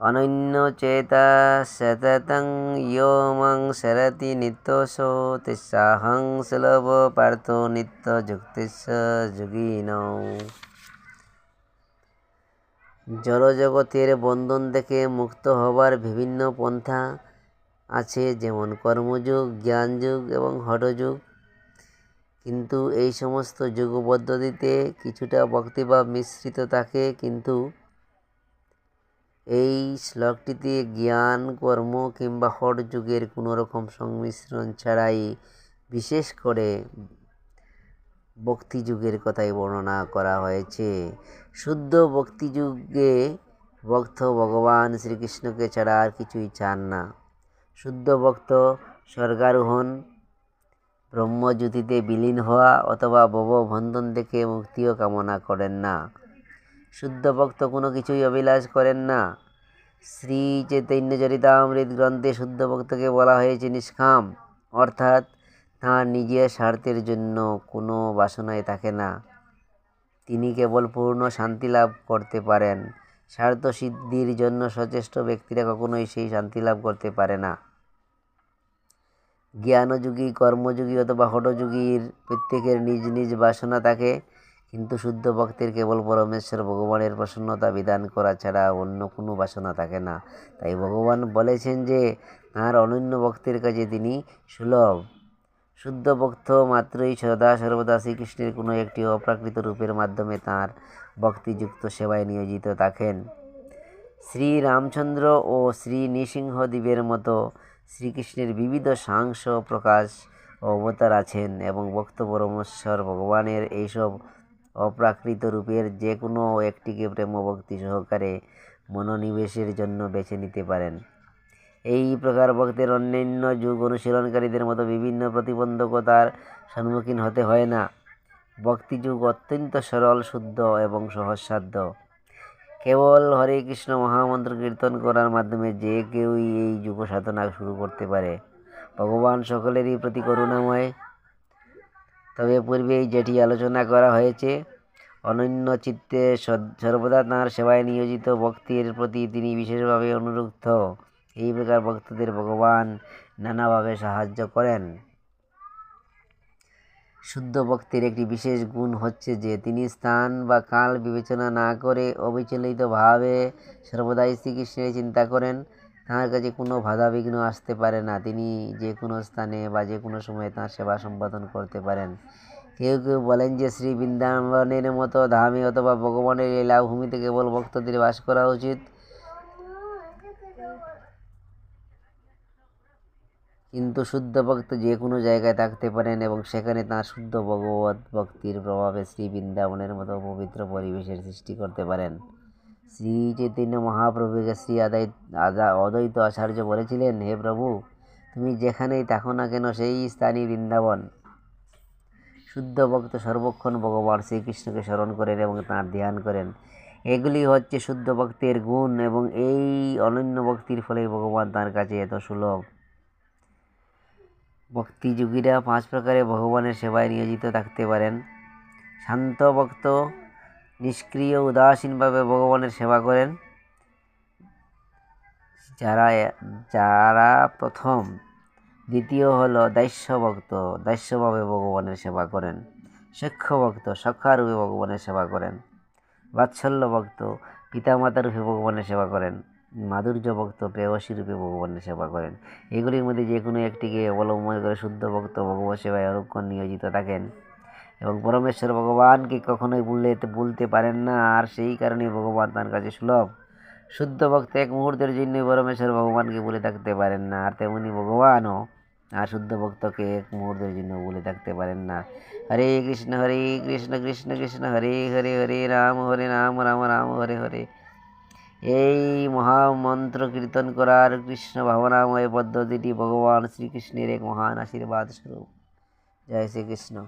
অনন্য চেতা সততং ইয় মাং শরতি নিত্যসো তিসাহং সুলভ পার্থ নিত্য যুক্তিস্য যুগিন জড়জগতের বন্ধন থেকে মুক্ত হবার বিভিন্ন পন্থা আছে, যেমন কর্মযুগ, জ্ঞানযুগ এবং হঠযুগ। কিন্তু এই সমস্ত যুগ পদ্ধতিতে কিছুটা ভক্তিভাব মিশ্রিত থাকে, কিন্তু এই শ্লোকটিতে জ্ঞান, কর্ম কিংবা হট যুগের কোনো রকম সংমিশ্রণ ছাড়াই বিশেষ করে ভক্তি যুগের কথাই বর্ণনা করা হয়েছে। শুদ্ধ ভক্তি যুগে ভক্ত ভগবান শ্রীকৃষ্ণকে ছাড়া আর কিছুই চান না। শুদ্ধ ভক্ত স্বর্গারোহণ, ব্রহ্মজ্যোতিতে বিলীন হওয়া অথবা ভববন্ধন থেকে মুক্তিও কামনা করেন না। শুদ্ধ ভক্ত কোনো কিছুই অভিলাষ করেন না। শ্রী চৈতন্য চরিতামৃত গ্রন্থে শুদ্ধ ভক্তকে বলা হয়েছে নিষ্কাম, অর্থাৎ তাঁর নিজের স্বার্থের জন্য কোনো বাসনায় থাকে না। তিনি কেবল পূর্ণ শান্তি লাভ করতে পারেন। স্বার্থ সিদ্ধির জন্য সচেষ্ট ব্যক্তিরা কখনোই সেই শান্তি লাভ করতে পারে না। জ্ঞানযোগী, কর্মযোগী অথবা হঠযোগীর প্রত্যেকের নিজ নিজ বাসনা থাকে। কিন্তু শুদ্ধ ভক্তের কেবল পরমেশ্বর ভগবানের প্রসন্নতা বিধান করা ছাড়া অন্য কোনো বাসনা থাকে না। তাই ভগবান বলেছেন যে তাঁর অনন্য ভক্তের কাছে তিনি সুলভ। শুদ্ধ ভক্ত মাত্রই সদা সর্বদা শ্রীকৃষ্ণের কোনো একটি অপ্রাকৃত রূপের মাধ্যমে তাঁর ভক্তিযুক্ত সেবায় নিয়োজিত থাকেন। শ্রী রামচন্দ্র ও শ্রী নৃসিংহদেবের মতো শ্রীকৃষ্ণের বিবিধ সাংস প্রকাশ ও অবতার আছেন এবং ভক্ত পরমেশ্বর ভগবানের এইসব অপ্রাকৃত রূপের যে কোনো একটিকে প্রেমভক্তি সহকারে মনোনিবেশের জন্য বেছে নিতে পারেন। এই প্রকার ভক্তের অন্যান্য যুগ অনুশীলনকারীদের মতো বিভিন্ন প্রতিবন্ধকতার সম্মুখীন হতে হয় না। ভক্তি যুগ অত্যন্ত সরল, শুদ্ধ এবং সহজসাধ্য। কেবল হরে কৃষ্ণ মহামন্ত্র কীর্তন করার মাধ্যমে যে কেউই এই যুগ সাধনা শুরু করতে পারে। ভগবান সকলেরই প্রতি করুণাময়। তবে পূর্বেই যেটি আলোচনা করা হয়েছে অনন্য চিত্তে সর্বদা তাঁর সেবায় নিয়োজিত ভক্তির প্রতি তিনি বিশেষভাবে অনুরুক্ত। এই প্রকার ভক্তদের ভগবান নানাভাবে সাহায্য করেন। শুদ্ধ ভক্তির একটি বিশেষ গুণ হচ্ছে যে তিনি স্থান বা কাল বিবেচনা না করে অবিচলিতভাবে সর্বদাই শ্রীকৃষ্ণের চিন্তা করেন। তাঁর কাছে কোনো বাধা বিঘ্ন আসতে পারে না। তিনি যে কোনো স্থানে বা যে কোনো সময়ে তাঁর সেবা সম্পাদন করতে পারেন। কেউ কেউ বলেন যে শ্রী বৃন্দাবনের মতো ধামে অথবা ভগবানের লীলাভূমিতে কেবল ভক্তদের বাস করা উচিত। কিন্তু শুদ্ধ ভক্ত যে কোনো জায়গায় থাকতে পারেন এবং সেখানে তাঁর শুদ্ধ ভগবত ভক্তির প্রভাবে শ্রী বৃন্দাবনের মতো পবিত্র পরিবেশের সৃষ্টি করতে পারেন। শ্রী চৈতন্য মহাপ্রভুকে শ্রী আদায়, আদা, অদ্বৈত আচার্য বলেছিলেন, হে প্রভু, তুমি যেখানেই থাকো না কেন সেই স্থানই বৃন্দাবন। শুদ্ধ ভক্ত সর্বক্ষণ ভগবান শ্রীকৃষ্ণকে স্মরণ করেন এবং তাঁর ধ্যান করেন। এগুলি হচ্ছে শুদ্ধ ভক্তের গুণ এবং এই অনন্য ভক্তির ফলে ভগবান তার কাছে এত সুলভ। ভক্তিযোগীরা পাঁচ প্রকারে ভগবানের সেবায় নিয়োজিত থাকতে পারেন। শান্ত ভক্ত, নিষ্ক্রিয়, উদাসীনভাবে ভগবানের সেবা করেন। যারা যারা প্রথম দ্বিতীয় হলো দাস্যভক্ত দাস্যভাবে ভগবানের সেবা করেন। ভক্ত সক্ষারূপে ভগবানের সেবা করেন। বাৎসল্য ভক্ত পিতামাতা রূপে ভগবানের সেবা করেন। মাধুর্য ভক্ত প্রেয়সী রূপে ভগবানের সেবা করেন। এগুলির মধ্যে যে কোনো একটিকে অবলম্বন করে শুদ্ধ ভক্ত ভগবত সেবায় অনুক্ষণ নিয়োজিত থাকেন। এবং পরমেশ্বর ভগবানকে কখনোই ভুললে ভুলতে পারেন না, আর সেই কারণে ভগবান তার কাছে সুলভ। শুদ্ধ ভক্ত এক মুহূর্তের জন্যই পরমেশ্বর ভগবানকে ভুলে থাকতে পারেন না, আর তেমনি ভগবানও আর শুদ্ধ ভক্তকে এক মুহূর্তের জন্য ভুলে থাকতে পারেন না। হরে কৃষ্ণ হরে কৃষ্ণ কৃষ্ণ কৃষ্ণ, হরে হরে হরে, রাম হরে, রাম রাম রাম, হরে হরে। এই মহামন্ত্র কীর্তন করার কৃষ্ণ ভাবনাময় পদ্ধতিটি ভগবান শ্রীকৃষ্ণের এক মহান আশীর্বাদ স্বরূপ। জয় শ্রীকৃষ্ণ।